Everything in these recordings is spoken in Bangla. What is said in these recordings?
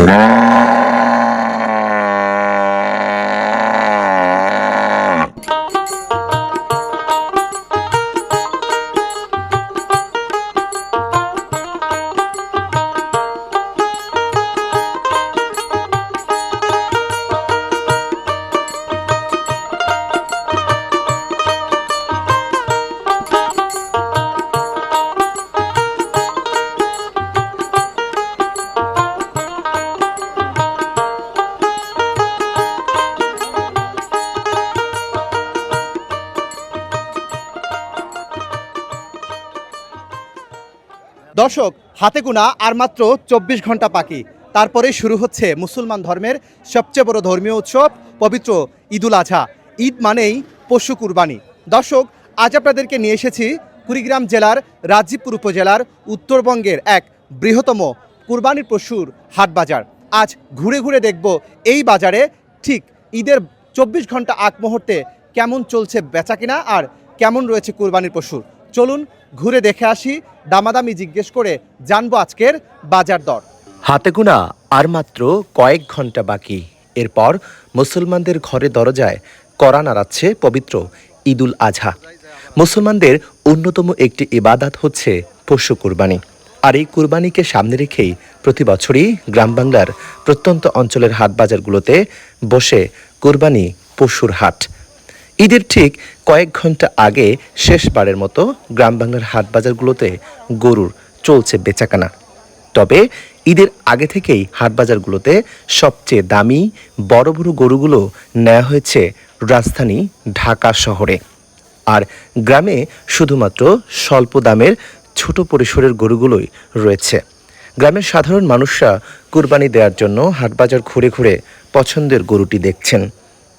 Wow. দর্শক, হাতে গোনা আর মাত্র চব্বিশ ঘণ্টা বাকি। তারপরে শুরু হচ্ছে মুসলমান ধর্মের সবচেয়ে বড় ধর্মীয় উৎসব, পবিত্র ঈদুল আজহা। ঈদ মানেই পশু কুরবানি। দর্শক, আজ আপনাদেরকে নিয়ে এসেছি কুড়িগ্রাম জেলার রাজীবপুর উপজেলার উত্তরবঙ্গের এক বৃহত্তম কুরবানির পশুর হাট বাজার। আজ ঘুরে ঘুরে দেখব এই বাজারে ঠিক ঈদের চব্বিশ ঘণ্টা আগ মুহূর্তে কেমন চলছে বেচাকিনা আর কেমন রয়েছে কুরবানির পশুর চলুন ঘুরে দেখে আসি, দামাদামি জিজ্ঞেস করে জানব আজকের বাজার দর। হাতে গোনা আর মাত্র কয়েক ঘণ্টা বাকি। এরপর মুসলমানদের ঘরে দরজায় করা নাড়াচ্ছে পবিত্র ঈদুল আজহা। মুসলমানদের অন্যতম একটি ইবাদাত হচ্ছে পশু কুরবানি। আর এই কুরবানিকে সামনে রেখেই প্রতি বছরই গ্রাম বাংলার প্রত্যন্ত অঞ্চলের হাট বাজারগুলোতে বসে কুরবানি পশুর হাট। ঈদের ঠিক কয়েক ঘণ্টা আগে শেষবারের মতো গ্রাম বাংলার হাট বাজারগুলোতে গরুর চলছে বেচাকেনা। তবে ঈদের আগে থেকেই হাট বাজারগুলোতে সবচেয়ে দামি বড় বড় গরুগুলো নেওয়া হয়েছে রাজধানী ঢাকা শহরে। আর গ্রামে শুধুমাত্র স্বল্প দামের ছোট পরিসরের গরুগুলোই রয়েছে। গ্রামের সাধারণ মানুষরা কুরবানি দেওয়ার জন্য হাটবাজার ঘুরে ঘুরে পছন্দের গরুটি দেখছেন।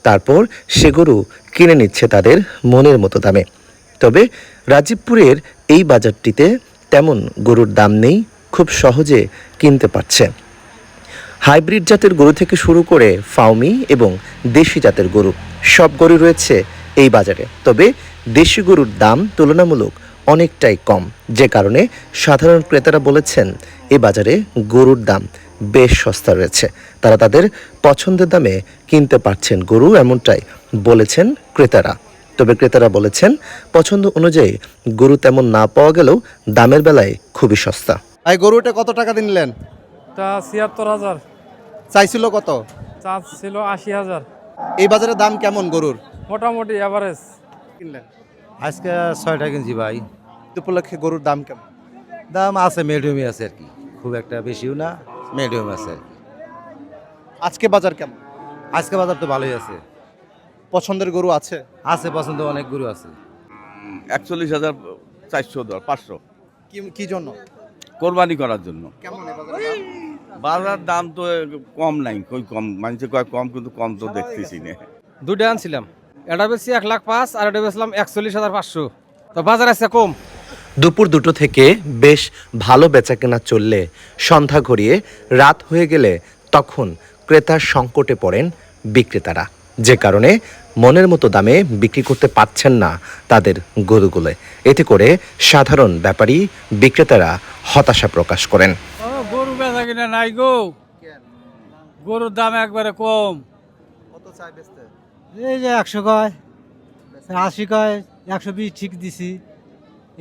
তারপর সে গরু কিনে নিচ্ছে তাদের মনের মতো দামে। তবে রাজীবপুরের এই বাজারটিতে তেমন গরুর দাম নেই, খুব সহজে কিনতে পারছে। হাইব্রিড জাতের গরু থেকে শুরু করে ফাউমি এবং দেশি জাতের গরু সব গরু রয়েছে এই বাজারে। তবে দেশি গরুর দাম তুলনামূলক অনেকটাই কম। যে কারণে সাধারণ ক্রেতারা বলেছেন এ বাজারে গরুর দাম বেশ সস্তা রয়েছে। তারা তাদের পছন্দের দামে কিনতে পারছেন গরু এমনটাই বলেছেন ক্রেতারা। তবে ক্রেতারা বলেছেন পছন্দ অনুযায়ী গরু তেমন না পাওয়া গেলেও দামের বেলায় খুবই সস্তা। এই গরুটা কত টাকা দিয়ে নিলেন? তা ছিয়াত্তর হাজার। চাইছিল কত? চার্জ ছিল আশি হাজার। এই বাজারে দাম কেমন গরুর? মোটামুটি অ্যাভারেজ কিনলেন? আজকে ছয়টা কিনছি ভাই। উপলক্ষে গরুর দাম কেমন? দাম আছে মিডিয়ামই আছে আর কি। খুব একটা বেশিও না মিডিয়াম আছে আর কি। আজকে বাজার কেমন? আজকে বাজার তো ভালোই আছে। পছন্দের গরু আছে? আছে পছন্দ অনেক গরু আছে। একচল্লিশ হাজার চারশো দর পাঁচশো। কি কি জন্য? কোরবানি করার জন্য? বাজার দাম তো কম নাই কই কম মানুষে কয় কম কিন্তু কম তো দেখতেছি না। দুটো আনছিলাম। এটা বেশি এক লাখ পাঁচ আর এটা একচল্লিশ হাজার পাঁচশো। তো বাজার আছে কম। দুপুর দুটো থেকে বেশ ভালো বেচাকেনা চললে সন্ধ্যা ঘড়িয়ে রাত হয়ে গেলে তখন ক্রেতার সংকটে পড়েন বিক্রেতারা। যে কারণে মনের মতো দামে বিক্রি করতে পারছেন না তাদের গরুগুলো। এতে করে সাধারণ ব্যাপারী বিক্রেতারা হতাশা প্রকাশ করেন। গরু বেচা কিনা নাই গো। গরুর দাম একবারে কম। কত চাই বেচতে? এই যে একশো কয় আশি কয় একশো বিশ ঠিক দিছি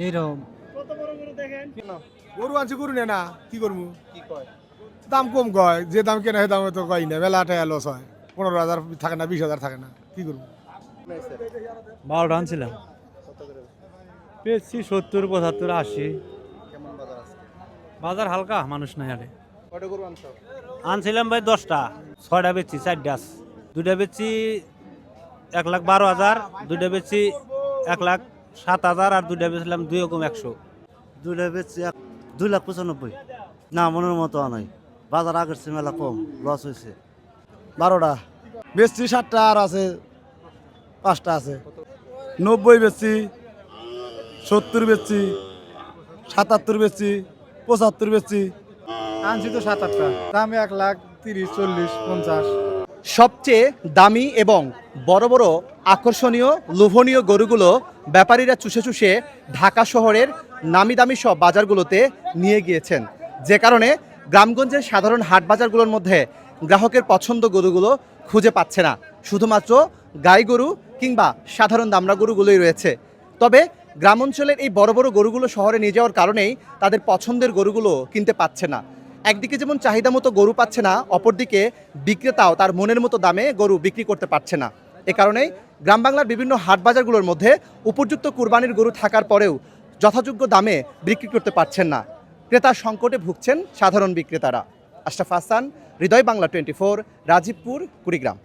এইরকম। গরু আনছি গরু নে না কি করব কি কয়? দাম কম কয় যে দাম কেনা দাম তো কয় না মেলা টাকা লস হয় পনেরো হাজার থাকে না বিশ হাজার থাকে না কি করব বারোটা আনছিলাম। পেয়েছি সত্তর পঁচাত্তর আশি। বাজার হালকা মানুষ নাই আরে। আনছিলাম ভাই দশটা ছয়টা বেচছি চারটা আছে। দুইটা বেচছি এক লাখ বারো হাজার দুইটা বেচছি এক লাখ সাত হাজার আর দুইটা বেচলাম দুই রকম একশো। দুইটা বেচছি এক দুই লাখ পঁচানব্বই। না মনের মতো নয় বাজার আগের চেয়ে মেলা কম লস হয়েছে। বারোটা। বেচছি সাতটা আর আছে পাঁচটা আছে। নব্বই বেচছি সত্তর বেচছি সাতাত্তর বেচছি পঁচাত্তর বেচছি। আনছি তো সাত আটটা। দাম এক লাখ তিরিশ চল্লিশ পঞ্চাশ। সবচেয়ে দামি এবং বড় বড় আকর্ষণীয়, লোভনীয় গরুগুলো ব্যাপারীরা চুষে চুষে ঢাকা শহরের নামি দামি সব বাজারগুলোতে নিয়ে গিয়েছেন। যে কারণে গ্রামগঞ্জের সাধারণ হাট বাজারগুলোর মধ্যে গ্রাহকের পছন্দ গরুগুলো খুঁজে পাচ্ছে না। শুধুমাত্র গাই গরু কিংবা সাধারণ দামরা গরুগুলোই রয়েছে। তবে গ্রাম অঞ্চলের এই বড় বড় গরুগুলো শহরে নিয়ে যাওয়ার কারণেই তাদের পছন্দের গরুগুলো কিনতে পাচ্ছে না। একদিকে যেমন চাহিদা মতো গরু পাচ্ছে না, অপরদিকে বিক্রেতাও তার মনের মতো দামে গরু বিক্রি করতে পারছে না। এ কারণেই গ্রাম বাংলার বিভিন্ন হাট বাজারগুলোর মধ্যে উপযুক্ত কুরবানির গরু থাকার পরেও যথাযোগ্য দামে বিক্রি করতে পারছেন না। ক্রেতার সংকটে ভুগছেন সাধারণ বিক্রেতারা। Ashraf Hasan, Hridoy Bangla twenty four, Rajibpur, Kurigram.